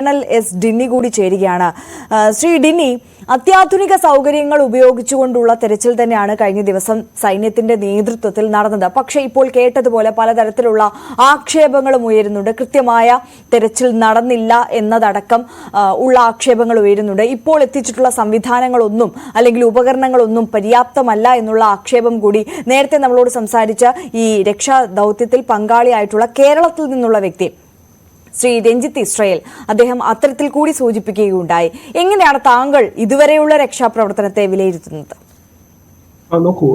Colonel S ഡിന്നി കൂടി ചേരുകയാണ്. ശ്രീ ഡിന്നി അത്യാധുനിക സൗകര്യങ്ങൾ ഉപയോഗിച്ചുകൊണ്ടുള്ള തെരച്ചിൽ തന്നെയാണ് കഴിഞ്ഞ ദിവസം സൈന്യത്തിന്റെ നേതൃത്വത്തിൽ നടന്നത്. പക്ഷേ ഇപ്പോൾ കേട്ടതുപോലെ പലതരത്തിലുള്ള ആക്ഷേപങ്ങളും ഉയരുന്നുണ്ട്. കൃത്യമായ തെരച്ചിൽ നടന്നില്ല എന്നതടക്കം ഉള്ള ആക്ഷേപങ്ങൾ ഉയരുന്നുണ്ട്. ഇപ്പോൾ എത്തിച്ചിട്ടുള്ള സംവിധാനങ്ങളൊന്നും അല്ലെങ്കിൽ ഉപകരണങ്ങളൊന്നും പര്യാപ്തമല്ല എന്നുള്ള ആക്ഷേപം കൂടി നേരത്തെ നമ്മളോട് സംസാരിച്ച ഈ രക്ഷാ ദൗത്യത്തിൽ പങ്കാളിയായിട്ടുള്ള കേരളത്തിൽ നിന്നുള്ള വ്യക്തി ശ്രീ രഞ്ജിത്ത് ഇസ്രയേൽ അദ്ദേഹം അത്തരത്തിൽ കൂടി സൂചിപ്പിക്കുകയുണ്ടായി. എങ്ങനെയാണ് താങ്കൾ ഇതുവരെയുള്ള രക്ഷാപ്രവർത്തനത്തെ വിലയിരുത്തുന്നത്? നോക്കൂ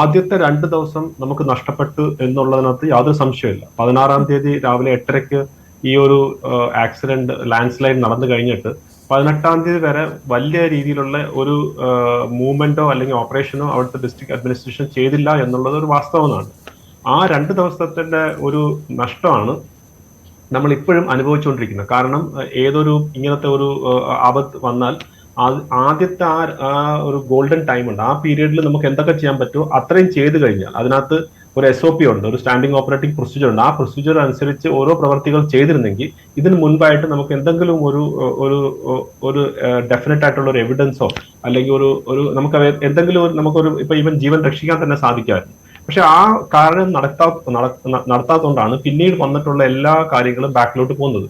ആദ്യത്തെ രണ്ട് ദിവസം നമുക്ക് നഷ്ടപ്പെട്ടു എന്നുള്ളതിനകത്ത് യാതൊരു സംശയമില്ല പതിനാറാം തീയതി രാവിലെ എട്ടരയ്ക്ക് ഈ ഒരു ആക്സിഡന്റ് ലാൻഡ് സ്ലൈഡ് നടന്നു കഴിഞ്ഞിട്ട് പതിനെട്ടാം തീയതി വരെ വലിയ രീതിയിലുള്ള ഒരു മൂവ്മെന്റോ അല്ലെങ്കിൽ ഓപ്പറേഷനോ അവിടുത്തെ ഡിസ്ട്രിക്ട് അഡ്മിനിസ്ട്രേഷൻ ചെയ്തില്ല എന്നുള്ളത് ഒരു വാസ്തവമാണ്. ആ രണ്ട് ദിവസത്തിന്റെ ഒരു നഷ്ടമാണ് നമ്മൾ ഇപ്പോഴും അനുഭവിച്ചുകൊണ്ടിരിക്കുന്നത് കാരണം ഏതൊരു ഇങ്ങനത്തെ ഒരു ആപത്ത് വന്നാൽ ആദ്യത്തെ ആ ഒരു ഗോൾഡൻ ടൈം ഉണ്ട്. ആ പീരീഡിൽ നമുക്ക് എന്തൊക്കെ ചെയ്യാൻ പറ്റുമോ അത്രയും ചെയ്തു കഴിഞ്ഞാൽ അതിനകത്ത് ഒരു എസ് ഒ പി ഉണ്ട് ഒരു സ്റ്റാൻഡിംഗ് ഓപ്പറേറ്റിംഗ് പ്രൊസീജിയർ ഉണ്ട്. ആ പ്രൊസീജിയർ അനുസരിച്ച് ഓരോ പ്രവർത്തികൾ ചെയ്തിരുന്നെങ്കിൽ ഇതിന് മുൻപായിട്ട് നമുക്ക് എന്തെങ്കിലും ഒരു ഒരു ഒരു ഡെഫിനറ്റ് ആയിട്ടുള്ള ഒരു എവിഡൻസോ അല്ലെങ്കിൽ ഒരു ഒരു നമുക്ക് എന്തെങ്കിലും ഒരു നമുക്കൊരു ഇപ്പൊ ഈവൻ ജീവൻ രക്ഷിക്കാൻ തന്നെ സാധിക്കാമായിരുന്നു പക്ഷെ ആ കാരണം നടത്താ നടത്താത്തോണ്ടാണ് പിന്നീട് വന്നിട്ടുള്ള എല്ലാ കാര്യങ്ങളും ബാക്കിലോട്ട് പോകുന്നത്.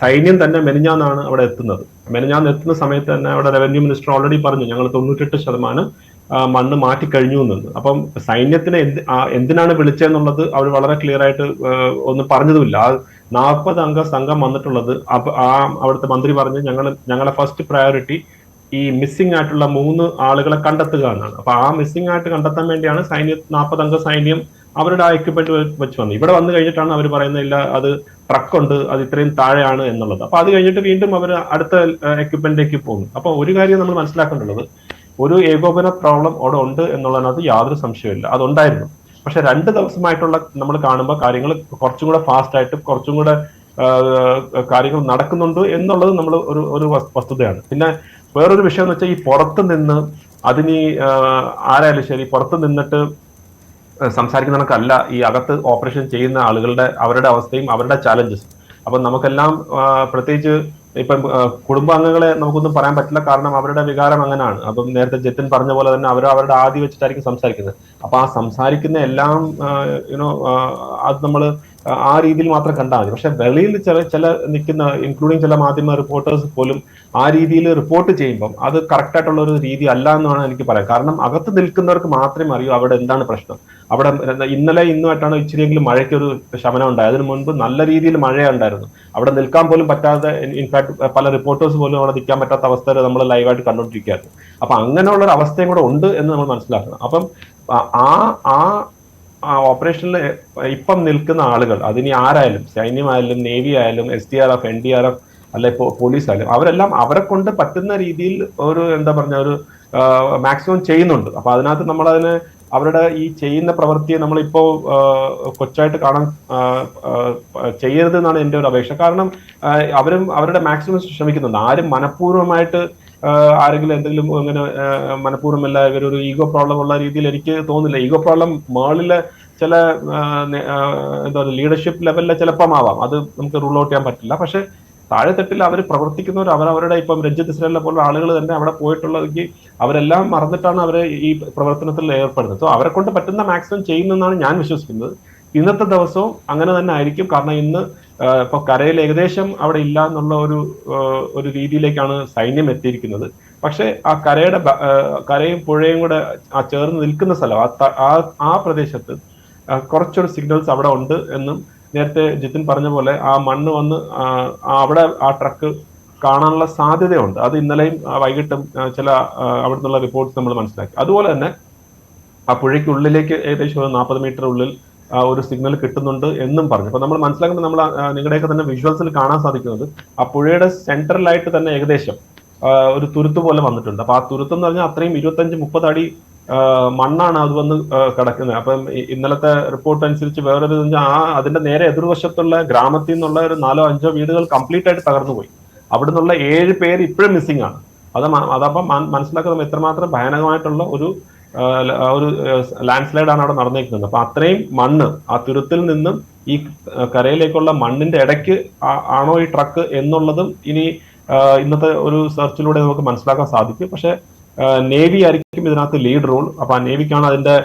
സൈന്യം തന്നെ മെനിഞ്ഞാന്നാണ് അവിടെ എത്തുന്നത്. മെനിഞ്ഞാന്ന് എത്തുന്ന സമയത്ത് തന്നെ അവിടെ റവന്യൂ മിനിസ്റ്റർ ഓൾറെഡി പറഞ്ഞു ഞങ്ങൾ തൊണ്ണൂറ്റെട്ട് ശതമാനം മണ്ണ് മാറ്റി കഴിഞ്ഞു എന്നത് അപ്പം സൈന്യത്തിനെ എന്ത് എന്തിനാണ് വിളിച്ചതെന്നുള്ളത് അവർ വളരെ ക്ലിയർ ആയിട്ട് ഒന്ന് പറഞ്ഞതുമില്ല. ആ നാൽപ്പത് അംഗ സംഘം വന്നിട്ടുള്ളത് ആ അവിടുത്തെ മന്ത്രി പറഞ്ഞു ഞങ്ങൾ ഞങ്ങളെ ഫസ്റ്റ് പ്രയോറിറ്റി ഈ മിസ്സിംഗ് ആയിട്ടുള്ള മൂന്ന് ആളുകളെ കണ്ടെത്തുക എന്നാണ്. അപ്പൊ ആ മിസ്സിംഗ് ആയിട്ട് കണ്ടെത്താൻ വേണ്ടിയാണ് സൈന്യം നാൽപ്പതംഗ സൈന്യം അവരുടെ ആ എക്യുപ്മെന്റ് വെച്ച് വന്നത്. ഇവിടെ വന്നു കഴിഞ്ഞിട്ടാണ് അവർ പറയുന്നത് ഇല്ല അത് ട്രക്ക് ഉണ്ട് അത് ഇത്രയും താഴെയാണ് എന്നുള്ളത്. അപ്പൊ അത് കഴിഞ്ഞിട്ട് വീണ്ടും അവർ അടുത്ത എക്യുപ്മെന്റിലേക്ക് പോകുന്നു. അപ്പൊ ഒരു കാര്യം നമ്മൾ മനസ്സിലാക്കേണ്ടത് ഒരു ഏകോപന പ്രോബ്ലം അവിടെ ഉണ്ട് എന്നുള്ളതിനകത്ത് യാതൊരു സംശയമില്ല അതുണ്ടായിരുന്നു. പക്ഷെ രണ്ട് ദിവസമായിട്ടുള്ള നമ്മൾ കാണുമ്പോൾ കാര്യങ്ങൾ കുറച്ചും കൂടെ ഫാസ്റ്റ് ആയിട്ട് കുറച്ചും കൂടെ കാര്യങ്ങൾ നടക്കുന്നുണ്ട് എന്നുള്ളത് നമ്മൾ ഒരു ഒരു വസ്തുതയാണ്. പിന്നെ വേറൊരു വിഷയം എന്ന് വെച്ചാൽ ഈ പുറത്ത് നിന്ന് അതിന് ആരായാലും ശരി പുറത്ത് നിന്നിട്ട് സംസാരിക്കുന്ന കണക്കല്ല ഈ അകത്ത് ഓപ്പറേഷൻ ചെയ്യുന്ന ആളുകളുടെ അവരുടെ അവസ്ഥയും അവരുടെ ചാലഞ്ചസ് അപ്പം നമുക്കെല്ലാം പ്രത്യേകിച്ച് ഇപ്പം കുടുംബാംഗങ്ങളെ നമുക്കൊന്നും പറയാൻ പറ്റില്ല. കാരണം അവരുടെ വികാരം അങ്ങനെയാണ്. അപ്പം നേരത്തെ ജത്തിൻ പറഞ്ഞ പോലെ തന്നെ അവർ അവരുടെ ആദ്യം വെച്ചിട്ടായിരിക്കും സംസാരിക്കുന്നത്. അപ്പൊ ആ സംസാരിക്കുന്ന എല്ലാം യുനോ അത് നമ്മൾ ആ രീതിയിൽ മാത്രം കണ്ടാൽ മതി. പക്ഷെ വെളിയിൽ ചില ചില നിൽക്കുന്ന ഇൻക്ലൂഡിങ് ചില മാധ്യമ റിപ്പോർട്ടേഴ്സ് പോലും ആ രീതിയിൽ റിപ്പോർട്ട് ചെയ്യുമ്പം അത് കറക്റ്റ് ആയിട്ടുള്ള ഒരു രീതി അല്ല എന്നാണ് എനിക്ക് പറയാം കാരണം അകത്ത് നിൽക്കുന്നവർക്ക് മാത്രമേ അറിയൂ അവിടെ എന്താണ് പ്രശ്നം. അവിടെ ഇന്നലെ ഇന്നുമായിട്ടാണ് ഇച്ചിരിയെങ്കിലും മഴയ്ക്ക് ഒരു ശമനം ഉണ്ടായത്. അതിന് മുൻപ് നല്ല രീതിയിൽ മഴയുണ്ടായിരുന്നു അവിടെ നിൽക്കാൻ പോലും പറ്റാതെ ഇൻഫാക്ട് പല റിപ്പോർട്ടേഴ്സ് പോലും അവിടെ നിൽക്കാൻ പറ്റാത്ത അവസ്ഥ നമ്മൾ ലൈവായിട്ട് കണ്ടുകൊണ്ടിരിക്കുകയായിരുന്നു അപ്പൊ അങ്ങനെയുള്ള ഒരു അവസ്ഥയും കൂടെ ഉണ്ട് എന്ന് നമ്മൾ മനസ്സിലാക്കണം. അപ്പം ആ- ആ ആ ഓപ്പറേഷനിൽ ഇപ്പം നിൽക്കുന്ന ആളുകൾ അതിനി ആരായാലും സൈന്യമായാലും നേവി ആയാലും S D R F N D R F അല്ലെ പോലീസ് ആയാലും അവരെല്ലാം അവരെ കൊണ്ട് പറ്റുന്ന രീതിയിൽ ഒരു എന്താ പറഞ്ഞ ഒരു മാക്സിമം ചെയ്യുന്നുണ്ട്. അപ്പൊ അതിനകത്ത് നമ്മൾ അതിന് അവരുടെ ഈ ചെയ്യുന്ന പ്രവൃത്തിയെ നമ്മളിപ്പോ കൊച്ചായിട്ട് കാണാൻ ആ, ആ, ചെയ്യരുത് എന്നാണ് എന്റെ ഒരു അപേക്ഷ. കാരണം അവരും അവരുടെ മാക്സിമം ശ്രമിക്കുന്നുണ്ട്. ആരും മനഃപൂർവമായിട്ട് ആരെങ്കിലും എന്തെങ്കിലും അങ്ങനെ മനഃപൂർവമല്ല ഇവരൊരു ഈഗോ പ്രോബ്ലം ഉള്ള രീതിയിൽ എനിക്ക് തോന്നുന്നില്ല. ഈഗോ പ്രോബ്ലം മേളിലെ ചില എന്താ പറയുക ലീഡർഷിപ്പ് ലെവലിലെ ചിലപ്പം ആവാം അത് നമുക്ക് റൂൾ ഔട്ട് ചെയ്യാൻ പറ്റില്ല. പക്ഷെ താഴെത്തട്ടിൽ അവർ പ്രവർത്തിക്കുന്നവർ അവരവരുടെ ഇപ്പം രഞ്ജിത്ത് ഇസ്രേലിനെ പോലെ ആളുകൾ തന്നെ അവിടെ പോയിട്ടുള്ളതെങ്കിൽ അവരെല്ലാം മറന്നിട്ടാണ് അവർ ഈ പ്രവർത്തനത്തിൽ ഏർപ്പെടുന്നത്. സോ അവരെ കൊണ്ട് പറ്റുന്ന മാക്സിമം ചെയ്യുന്നെന്നാണ് ഞാൻ വിശ്വസിക്കുന്നത്. ഇന്നത്തെ ദിവസവും അങ്ങനെ തന്നെ ആയിരിക്കും. കാരണം ഇന്ന് ഇപ്പൊ കരയിൽ ഏകദേശം അവിടെ ഇല്ല എന്നുള്ള ഒരു ഒരു രീതിയിലേക്കാണ് സൈന്യം എത്തിയിരിക്കുന്നത്. പക്ഷെ ആ കരയുടെ കരയും പുഴയും കൂടെ ആ ചേർന്ന് നിൽക്കുന്ന സ്ഥലം ആ ആ- പ്രദേശത്ത് കുറച്ചൊരു സിഗ്നൽസ് അവിടെ ഉണ്ട് എന്നും നേരത്തെ ജിത്തിൻ പറഞ്ഞ പോലെ ആ മണ്ണ് വന്ന് അവിടെ ആ ട്രക്ക് കാണാനുള്ള സാധ്യതയുണ്ട്. അത് ഇന്നലെയും വൈകിട്ടും ചില അവിടെ നിന്നുള്ള റിപ്പോർട്ട്സ് നമ്മൾ മനസ്സിലാക്കി. അതുപോലെ തന്നെ ആ പുഴയ്ക്കുള്ളിലേക്ക് ഏകദേശം ഒരു നാൽപ്പത് മീറ്റർ ഉള്ളിൽ ആ, ഒരു സിഗ്നൽ കിട്ടുന്നുണ്ട് എന്നും പറഞ്ഞു. അപ്പൊ നമ്മൾ മനസ്സിലാക്കുമ്പോൾ നമ്മൾ നിങ്ങളുടെയൊക്കെ തന്നെ വിഷ്വൽസിൽ കാണാൻ സാധിക്കുന്നത് ആ പുഴയുടെ സെൻട്രലായിട്ട് തന്നെ ഏകദേശം ഒരു തുരുത്ത് പോലെ വന്നിട്ടുണ്ട്. അപ്പൊ ആ തുരുത്ത് എന്ന് പറഞ്ഞാൽ അത്രയും ഇരുപത്തഞ്ച് മുപ്പത് അടി മണ്ണാണ് അത് വന്ന് കിടക്കുന്നത്. അപ്പം ഇന്നലത്തെ റിപ്പോർട്ട് അനുസരിച്ച് വേറൊരു ആ അതിന്റെ നേരെ എതിർവശത്തുള്ള ഗ്രാമത്തിൽ നിന്നുള്ള ഒരു നാലോ അഞ്ചോ വീടുകൾ കംപ്ലീറ്റ് ആയിട്ട് തകർന്നു പോയി അവിടെ നിന്നുള്ള ഏഴ് പേര് ഇപ്പോഴും മിസ്സിംഗ് ആണ്. അത് അതപ്പം മന- മനസ്സിലാക്കുന്നത് എത്രമാത്രം ഭയാനകമായിട്ടുള്ള ഒരു ഒരു ലാൻഡ് ആണ് അവിടെ നടന്നിരിക്കുന്നത് അപ്പൊ അത്രയും മണ്ണ് ആ തുരുത്തിൽ നിന്നും ഈ കരയിലേക്കുള്ള മണ്ണിന്റെ ഇടയ്ക്ക് ആണോ ഈ ട്രക്ക് എന്നുള്ളതും ഇനി ഇന്നത്തെ ഒരു സെർച്ചിലൂടെ നമുക്ക് മനസ്സിലാക്കാൻ സാധിക്കും. പക്ഷെ നേവി ആയിരിക്കും ഇതിനകത്ത് ലീഡ് റോൾ അപ്പൊ ആ നേവിക്കാണ് അതിന്റെ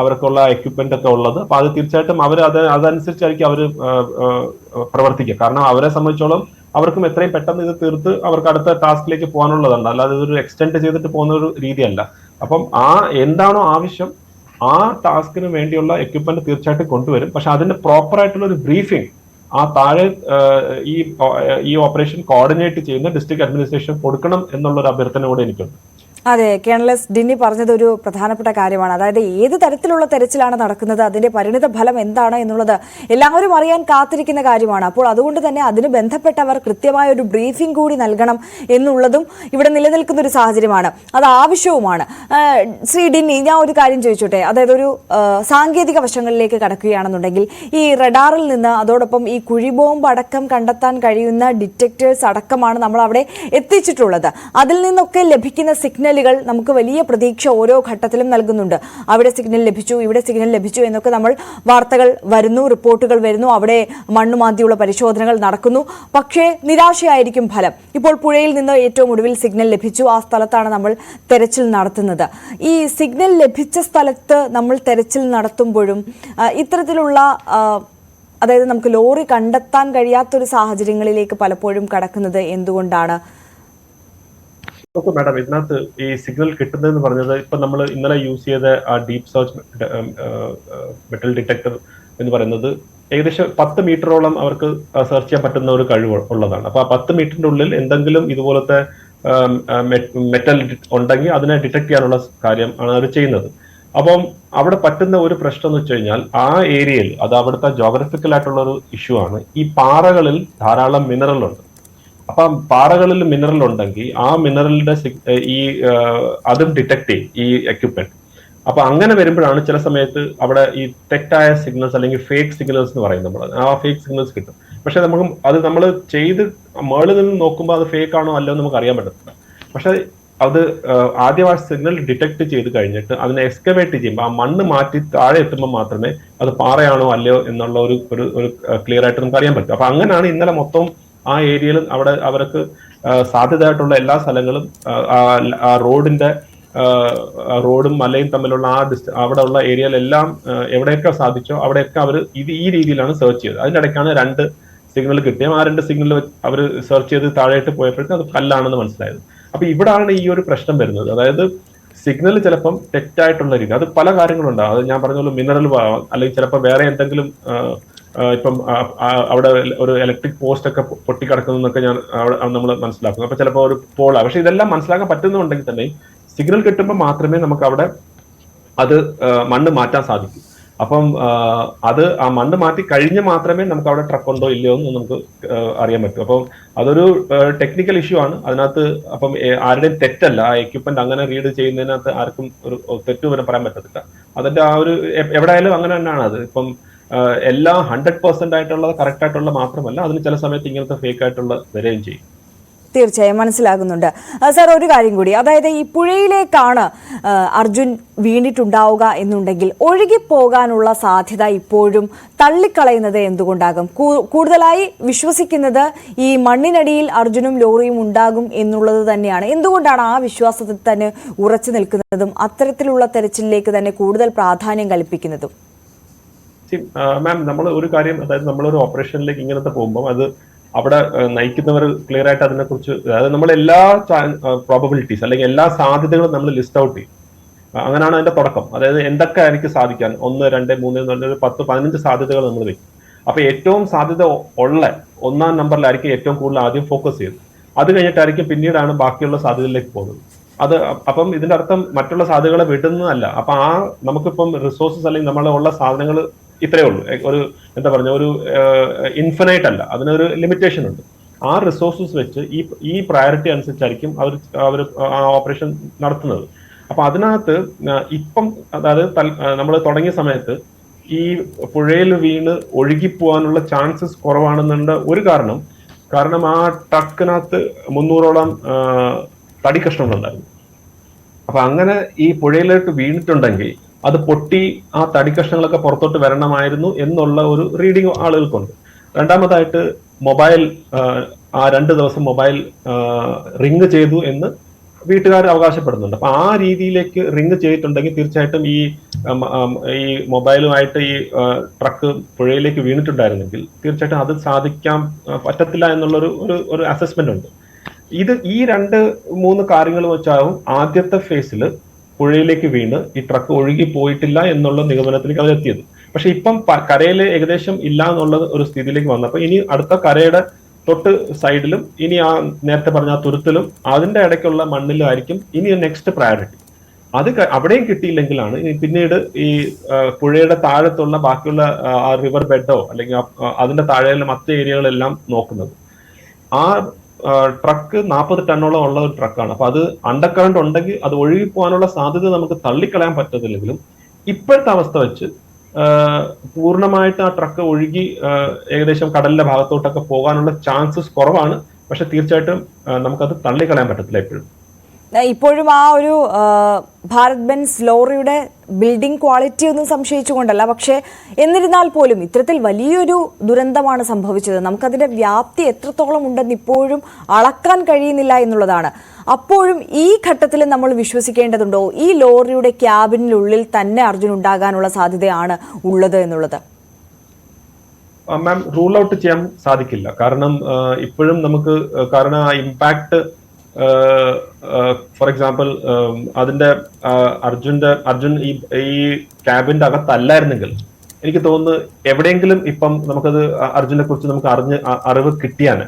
അവർക്കുള്ള എക്യുപ്മെന്റ് ഒക്കെ ഉള്ളത്. അപ്പൊ അത് തീർച്ചയായിട്ടും അവർ അത് അതനുസരിച്ചായിരിക്കും അവർ പ്രവർത്തിക്കുക. കാരണം അവരെ സംബന്ധിച്ചോളം അവർക്കും എത്രയും പെട്ടെന്ന് ഇത് തീർത്ത് അവർക്ക് അടുത്ത ടാസ്കിലേക്ക് പോകാനുള്ളതല്ല അല്ലാതെ ഇതൊരു എക്സ്റ്റെൻഡ് ചെയ്തിട്ട് പോകുന്ന ഒരു രീതിയല്ല. അപ്പം ആ എന്താണോ ആവശ്യം ആ ടാസ്കിന് വേണ്ടിയുള്ള എക്യുപ്മെന്റ് തീർച്ചയായിട്ടും കൊണ്ടുവരും. പക്ഷെ അതിന്റെ പ്രോപ്പർ ആയിട്ടുള്ള ഒരു ബ്രീഫിംഗ് ആ താഴെ ഈ ഈ ഓപ്പറേഷൻ കോർഡിനേറ്റ് ചെയ്യുന്ന ഡിസ്ട്രിക്ട് അഡ്മിനിസ്ട്രേഷൻ കൊടുക്കണം എന്നുള്ള ഒരു അഭ്യർത്ഥന കൂടെ എനിക്കുണ്ട്. അതെ കേണലസ് ഡിന്നി പറഞ്ഞത് ഒരു പ്രധാനപ്പെട്ട കാര്യമാണ്. അതായത് ഏത് തരത്തിലുള്ള തെരച്ചിലാണ് നടക്കുന്നത്? അതിന്റെ പരിണിത ഫലം എന്താണ് എന്നുള്ളത് എല്ലാവരും അറിയാൻ കാത്തിരിക്കുന്ന കാര്യമാണ്. അപ്പോൾ അതുകൊണ്ട് തന്നെ അതിന് ബന്ധപ്പെട്ടവർ കൃത്യമായ ഒരു ബ്രീഫിംഗ് കൂടി നൽകണം എന്നുള്ളതും ഇവിടെ നിലനിൽക്കുന്ന ഒരു സാഹചര്യമാണ്. അത് ആവശ്യവുമാണ്. ശ്രീ ഡിന്നി ഞാൻ ഒരു കാര്യം ചോദിച്ചോട്ടെ? അതായത് ഒരു സാങ്കേതിക വശങ്ങളിലേക്ക് കടക്കുകയാണെന്നുണ്ടെങ്കിൽ ഈ റഡാറിൽ നിന്ന് അതോടൊപ്പം ഈ കുഴിബോംബ് അടക്കം കണ്ടെത്താൻ കഴിയുന്ന ഡിറ്റക്ടേഴ്സ് അടക്കമാണ് നമ്മൾ അവിടെ എത്തിച്ചിട്ടുള്ളത്. അതിൽ നിന്നൊക്കെ ലഭിക്കുന്ന സിഗ്നലുകൾ നമുക്ക് വലിയ പ്രതീക്ഷ ഓരോ ഘട്ടത്തിലും നൽകുന്നുണ്ട്. അവിടെ സിഗ്നൽ ലഭിച്ചു ഇവിടെ സിഗ്നൽ ലഭിച്ചു എന്നൊക്കെ നമ്മൾ വാർത്തകൾ വരുന്നു റിപ്പോർട്ടുകൾ വരുന്നു അവിടെ മണ്ണുമാന്തിയുള്ള പരിശോധനകൾ നടക്കുന്നു. പക്ഷേ നിരാശയായിരിക്കും ഫലം. ഇപ്പോൾ പുഴയിൽ നിന്ന് ഏറ്റവും ഒടുവിൽ സിഗ്നൽ ലഭിച്ചു. ആ സ്ഥലത്താണ് നമ്മൾ തെരച്ചിൽ നടത്തുന്നത്. ഈ സിഗ്നൽ ലഭിച്ച സ്ഥലത്ത് നമ്മൾ തെരച്ചിൽ നടത്തുമ്പോഴും ഇത്തരത്തിലുള്ള അതായത് നമുക്ക് ലോറി കണ്ടെത്താൻ കഴിയാത്തൊരു സാഹചര്യങ്ങളിലേക്ക് പലപ്പോഴും കടക്കുന്നത് എന്തുകൊണ്ടാണ്? നോക്കൂ മാഡം ഇതിനകത്ത് ഈ സിഗ്നൽ കിട്ടുന്നതെന്ന് പറഞ്ഞത് ഇപ്പൊ നമ്മൾ ഇന്നലെ യൂസ് ചെയ്ത ആ ഡീപ് സെർച്ച് മെറ്റൽ ഡിറ്റക്ടർ എന്ന് പറയുന്നത് ഏകദേശം പത്ത് മീറ്ററോളം അവർക്ക് സെർച്ച് ചെയ്യാൻ പറ്റുന്ന ഒരു കഴിവ് ഉള്ളതാണ്. അപ്പൊ ആ പത്ത് മീറ്ററിന്റെ ഉള്ളിൽ എന്തെങ്കിലും ഇതുപോലത്തെ മെറ്റൽ ഉണ്ടെങ്കിൽ അതിനെ ഡിറ്റക്ട് ചെയ്യാനുള്ള കാര്യം ആണ് അവർ ചെയ്യുന്നത്. അപ്പം അവിടെ പറ്റുന്ന ഒരു പ്രശ്നം എന്ന് വെച്ച് കഴിഞ്ഞാൽ ആ ഏരിയയിൽ അത് അവിടുത്തെ ജോഗ്രഫിക്കൽ ആയിട്ടുള്ള ഒരു ഇഷ്യൂ ആണ്. ഈ പാറകളിൽ ധാരാളം മിനറൽ ഉണ്ട്. അപ്പം പാറകളിൽ മിനറൽ ഉണ്ടെങ്കിൽ ആ മിനറലിന്റെ ഈ അതും ഡിറ്റക്ട് ചെയ്യും ഈ എക്യുപ്മെന്റ് അപ്പൊ അങ്ങനെ വരുമ്പോഴാണ് ചില സമയത്ത് അവിടെ ഈ തെറ്റായ സിഗ്നൽസ് അല്ലെങ്കിൽ ഫേക്ക് സിഗ്നൽസ് എന്ന് പറയും നമ്മൾ ആ ഫേക്ക് സിഗ്നൽസ് കിട്ടും. പക്ഷെ നമുക്ക് അത് നമ്മൾ ചെയ്ത് മേളിൽ നിന്ന് നോക്കുമ്പോൾ അത് ഫേക്ക് ആണോ അല്ലോ നമുക്ക് അറിയാൻ പറ്റത്തില്ല. പക്ഷെ അത് ആദ്യമായ സിഗ്നൽ ഡിറ്റക്ട് ചെയ്ത് കഴിഞ്ഞിട്ട് അതിനെ എക്സ്കവേറ്റ് ചെയ്യുമ്പോൾ ആ മണ്ണ് മാറ്റി താഴെ എത്തുമ്പോൾ മാത്രമേ അത് പാറയാണോ അല്ലയോ എന്നുള്ള ഒരു ഒരു ക്ലിയർ ആയിട്ട് നമുക്ക് അറിയാൻ പറ്റും. അപ്പൊ അങ്ങനെയാണ് ഇന്നലെ മൊത്തം ആ ഏരിയയിൽ അവിടെ അവർക്ക് സാധ്യതയായിട്ടുള്ള എല്ലാ സ്ഥലങ്ങളും ആ, റോഡിന്റെ റോഡും മലയും തമ്മിലുള്ള ആ ഡിസ്റ്റ് അവിടെ ഉള്ള ഏരിയയിലെല്ലാം എവിടെയൊക്കെ സാധിച്ചോ അവിടെയൊക്കെ അവർ ഇത് ഈ രീതിയിലാണ് സെർച്ച് ചെയ്തത്. അതിന്റെ ഇടയ്ക്കാണ് രണ്ട് സിഗ്നൽ കിട്ടിയത്. ആ രണ്ട് സിഗ്നൽ അവർ സെർച്ച് ചെയ്ത് താഴേട്ട് പോയപ്പോഴേക്കും അത് കല്ലാണെന്ന് മനസ്സിലായത്. അപ്പൊ ഇവിടാണ് ഈ ഒരു പ്രശ്നം വരുന്നത്. അതായത് സിഗ്നൽ ചിലപ്പം തെറ്റായിട്ടുള്ള രീതി അത് പല കാര്യങ്ങളുണ്ടാവും അത് ഞാൻ പറഞ്ഞ പോലെ മിനറൽ അല്ലെങ്കിൽ ചിലപ്പോൾ വേറെ എന്തെങ്കിലും ഇപ്പം അവിടെ ഒരു ഇലക്ട്രിക് പോസ്റ്റ് ഒക്കെ പൊട്ടിക്കിടക്കുന്നു എന്നൊക്കെ ഞാൻ നമ്മൾ മനസ്സിലാക്കുന്നു. അപ്പൊ ചിലപ്പോൾ ഒരു പോളാ പക്ഷെ ഇതെല്ലാം മനസ്സിലാക്കാൻ പറ്റുന്നുണ്ടെങ്കിൽ തന്നെ സിഗ്നൽ കിട്ടുമ്പോൾ മാത്രമേ നമുക്ക് അവിടെ അത് മണ്ണ് മാറ്റാൻ സാധിക്കൂ. അപ്പം അത് ആ മണ്ണ് മാറ്റി കഴിഞ്ഞ് മാത്രമേ നമുക്ക് അവിടെ ട്രക്ക് ഉണ്ടോ ഇല്ലയോ എന്ന് നമുക്ക് അറിയാൻ പറ്റൂ. അപ്പം അതൊരു ടെക്നിക്കൽ ഇഷ്യൂ ആണ്. അതിനകത്ത് അപ്പം ആരുടെയും തെറ്റല്ല. ആ എക്യുപ്മെന്റ് അങ്ങനെ റീഡ് ചെയ്യുന്നതിനകത്ത് ആർക്കും ഒരു തെറ്റ് വരെ പറയാൻ പറ്റത്തില്ല. അതിന്റെ ആ ഒരു എവിടെ എവിടെയായാലും അങ്ങനെ തന്നെയാണ് അത്. ഇപ്പം എല്ലാം ഹൺഡ്രഡ് പെർസെന്റ് ആയിട്ടുള്ളത് കറക്റ്റ് ആയിട്ടുള്ള മാത്രമല്ല അതിന് ചില സമയത്ത് ഇങ്ങനത്തെ ഫേക്ക് ആയിട്ടുള്ള വരികയും ചെയ്യും. തീർച്ചയായും മനസ്സിലാകുന്നുണ്ട്. സാർ ഒരു കാര്യം കൂടി. അതായത് ഈ പുഴയിലേക്കാണ് അർജുൻ വീണിട്ടുണ്ടാവുക എന്നുണ്ടെങ്കിൽ ഒഴുകിപ്പോകാനുള്ള സാധ്യത ഇപ്പോഴും തള്ളിക്കളയുന്നത് എന്തുകൊണ്ടാകും? കൂടുതലായി വിശ്വസിക്കുന്നത് ഈ മണ്ണിനടിയിൽ അർജുനും ലോറിയും ഉണ്ടാകും എന്നുള്ളത് തന്നെയാണ്. എന്തുകൊണ്ടാണ് ആ വിശ്വാസത്തിൽ തന്നെ ഉറച്ചു നിൽക്കുന്നതും അത്തരത്തിലുള്ള തെരച്ചിലേക്ക് തന്നെ കൂടുതൽ പ്രാധാന്യം കൽപ്പിക്കുന്നതും? മാം നമ്മൾ ഒരു കാര്യം അതായത് നമ്മളൊരു ഓപ്പറേഷനിലേക്ക് ഇങ്ങനത്തെ പോകുമ്പോൾ അത് അവിടെ നയിക്കുന്നവർ ക്ലിയർ ആയിട്ട് അതിനെക്കുറിച്ച് അതായത് നമ്മൾ എല്ലാ പ്രോബബിലിറ്റീസ് അല്ലെങ്കിൽ എല്ലാ സാധ്യതകളും നമ്മൾ ലിസ്റ്റ് ഔട്ട് ചെയ്യും. അങ്ങനെയാണ് അതിന്റെ തുടക്കം. അതായത് എന്തൊക്കെ എനിക്ക് സാധിക്കാൻ? ഒന്ന് രണ്ട് മൂന്ന് നാല് പത്ത് പതിനഞ്ച് സാധ്യതകൾ നമ്മൾ വെക്കും അപ്പൊ ഏറ്റവും സാധ്യത ഉള്ള ഒന്നാം നമ്പറിലായിരിക്കും ഏറ്റവും കൂടുതൽ ആദ്യം ഫോക്കസ് ചെയ്തത് അത് കഴിഞ്ഞിട്ടായിരിക്കും പിന്നീടാണ് ബാക്കിയുള്ള സാധ്യതയിലേക്ക് പോകുന്നത്. അത് അപ്പം ഇതിന്റെ അർത്ഥം മറ്റുള്ള സാധ്യതകളെ വിടുന്നതല്ല. അപ്പൊ ആ നമുക്കിപ്പം റിസോഴ്സസ് അല്ലെങ്കിൽ നമ്മളെ ഉള്ള സാധനങ്ങൾ ഇത്രയേ ഉള്ളൂ. ഒരു എന്താ പറഞ്ഞ ഒരു ഇൻഫിനൈറ്റ് അല്ല. അതിനൊരു ലിമിറ്റേഷൻ ഉണ്ട്. ആ റിസോഴ്സസ് വെച്ച് ഈ ഈ പ്രയോറിറ്റി അനുസരിച്ചായിരിക്കും അവർ അവർ ആ ഓപ്പറേഷൻ നടത്തുന്നത്. അപ്പൊ അതിനകത്ത് ഇപ്പം അതായത് നമ്മൾ തുടങ്ങിയ സമയത്ത് ഈ പുഴയിൽ വീണ് പോകാനുള്ള ചാൻസസ് കുറവാണെന്നുണ്ട് ഒരു കാരണം കാരണം ആ ട്രക്കിനകത്ത് മുന്നൂറോളം തടി കഷ്ണങ്ങളുണ്ടായിരുന്നു അപ്പൊ അങ്ങനെ ഈ പുഴയിലേക്ക് വീണിട്ടുണ്ടെങ്കിൽ അത് പൊട്ടി ആ തടി കഷ്ണങ്ങളൊക്കെ പുറത്തോട്ട് വരണമായിരുന്നു എന്നുള്ള ഒരു റീഡിങ് ആളുകൾക്കുണ്ട്. രണ്ടാമതായിട്ട് മൊബൈൽ ആ രണ്ട് ദിവസം മൊബൈൽ റിങ് ചെയ്തു എന്ന് വീട്ടുകാർ അവകാശപ്പെടുന്നുണ്ട്. അപ്പൊ ആ രീതിയിലേക്ക് റിങ് ചെയ്തിട്ടുണ്ടെങ്കിൽ തീർച്ചയായിട്ടും ഈ ഈ മൊബൈലുമായിട്ട് ഈ ട്രക്ക് പുഴയിലേക്ക് വീണിട്ടുണ്ടായിരുന്നെങ്കിൽ തീർച്ചയായിട്ടും അത് സാധിക്കാൻ പറ്റത്തില്ല എന്നുള്ളൊരു ഒരു ഒരു അസസ്മെന്റ് ഉണ്ട്. ഇത് ഈ രണ്ട് മൂന്ന് കാര്യങ്ങൾ വെച്ചാവും ആദ്യത്തെ ഫേസിൽ പുഴയിലേക്ക് വീണ് ഈ ട്രക്ക് ഒഴുകി പോയിട്ടില്ല എന്നുള്ള നിഗമനത്തിലേക്ക് അവർ എത്തിയത്. പക്ഷെ ഇപ്പം കരയിൽ ഏകദേശം ഇല്ല എന്നുള്ള ഒരു സ്ഥിതിയിലേക്ക് വന്നപ്പോൾ ഇനി അടുത്ത കരയുടെ തൊട്ട് സൈഡിലും ഇനി ആ നേരത്തെ പറഞ്ഞ ആ തുരുത്തിലും അതിന്റെ ഇടയ്ക്കുള്ള മണ്ണിലായിരിക്കും ഇനി നെക്സ്റ്റ് പ്രയോറിറ്റി അത് അവിടെയും കിട്ടിയില്ലെങ്കിലാണ് ഇനി പിന്നീട് ഈ പുഴയുടെ താഴത്തുള്ള ബാക്കിയുള്ള ആ റിവർ ബെഡോ അല്ലെങ്കിൽ അതിന്റെ താഴെയുള്ള മറ്റ് ഏരിയകളെല്ലാം നോക്കുന്നത്. ആ ട്രക്ക് നാൽപ്പത് ടണ്ണോളം ഉള്ള ഒരു ട്രക്കാണ് അപ്പൊ അത് അണ്ടർ കറണ്ട് ഉണ്ടെങ്കിൽ അത് ഒഴുകി പോകാനുള്ള സാധ്യത നമുക്ക് തള്ളിക്കളയാൻ പറ്റത്തില്ലെങ്കിലും ഇപ്പോഴത്തെ അവസ്ഥ വെച്ച് പൂർണമായിട്ട് ആ ട്രക്ക് ഒഴുകി ഏകദേശം കടലിന്റെ ഭാഗത്തോട്ടൊക്കെ പോകാനുള്ള ചാൻസസ് കുറവാണ്. പക്ഷെ തീർച്ചയായിട്ടും നമുക്കത് തള്ളിക്കളയാൻ പറ്റത്തില്ല എപ്പോഴും. ഇപ്പോഴും ആ ഒരു ഭാരത് ബെൻസ് ലോറിയുടെ ബിൽഡിംഗ് ക്വാളിറ്റി ഒന്നും സംശയിച്ചുകൊണ്ടല്ല. പക്ഷേ എന്നിരുന്നാൽ പോലും ഇത്തരത്തിൽ വലിയൊരു ദുരന്തമാണ് സംഭവിച്ചത്. നമുക്കതിന്റെ വ്യാപ്തി എത്രത്തോളം ഉണ്ടെന്ന് ഇപ്പോഴും അളക്കാൻ കഴിയുന്നില്ല എന്നുള്ളതാണ്. അപ്പോഴും ഈ ഘട്ടത്തിൽ നമ്മൾ വിശ്വസിക്കേണ്ടതുണ്ടോ? ഈ ലോറിയുടെ ക്യാബിനുള്ളിൽ തന്നെ അർജുൻ ഉണ്ടാകാനുള്ള സാധ്യതയാണ് ഉള്ളത് എന്നുള്ളത്. മാം റൂൾ ഔട്ട് ചെയ്യാൻ സാധിക്കില്ല. കാരണം ഇപ്പോഴും നമുക്ക് കാരണം ആ ഇമ്പാക്ട് ഫോർ എക്സാമ്പിൾ അതിന്റെ അർജുന്റെ അർജുൻ ഈ ഈ ക്യാബിന്റെ അകത്തല്ലായിരുന്നെങ്കിൽ എനിക്ക് തോന്നുന്നു എവിടെയെങ്കിലും ഇപ്പം നമുക്കത് അർജുനെ കുറിച്ച് നമുക്ക് അറിഞ്ഞ് അറിവ് കിട്ടിയാണ്.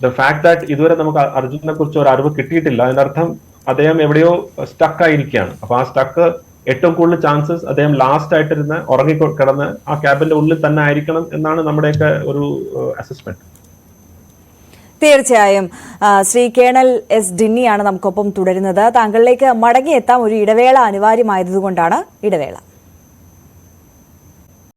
ദ ഫാക്ട് ദാറ്റ് ഇതുവരെ നമുക്ക് അർജുനെ കുറിച്ച് ഒരു അറിവ് കിട്ടിയിട്ടില്ല അതിനർത്ഥം അദ്ദേഹം എവിടെയോ സ്റ്റക്ക് ആയിരിക്കുകയാണ്. അപ്പൊ ആ സ്റ്റക്ക് ഏറ്റവും കൂടുതൽ ചാൻസസ് അദ്ദേഹം ലാസ്റ്റ് ആയിട്ടിരുന്ന് ഉറങ്ങി കിടന്ന് ആ ക്യാബിന്റെ ഉള്ളിൽ തന്നെ ആയിരിക്കണം എന്നാണ് നമ്മുടെയൊക്കെ ഒരു അസസ്മെന്റ് തീർച്ചയായും. ശ്രീ കേണൽ എസ് ഡിന്നിയാണ് നമുക്കൊപ്പം തുടരുന്നത്. താങ്കളിലേക്ക് മടങ്ങിയെത്താം. ഒരു ഇടവേള അനിവാര്യമായതുകൊണ്ടാണ് ഇടവേള.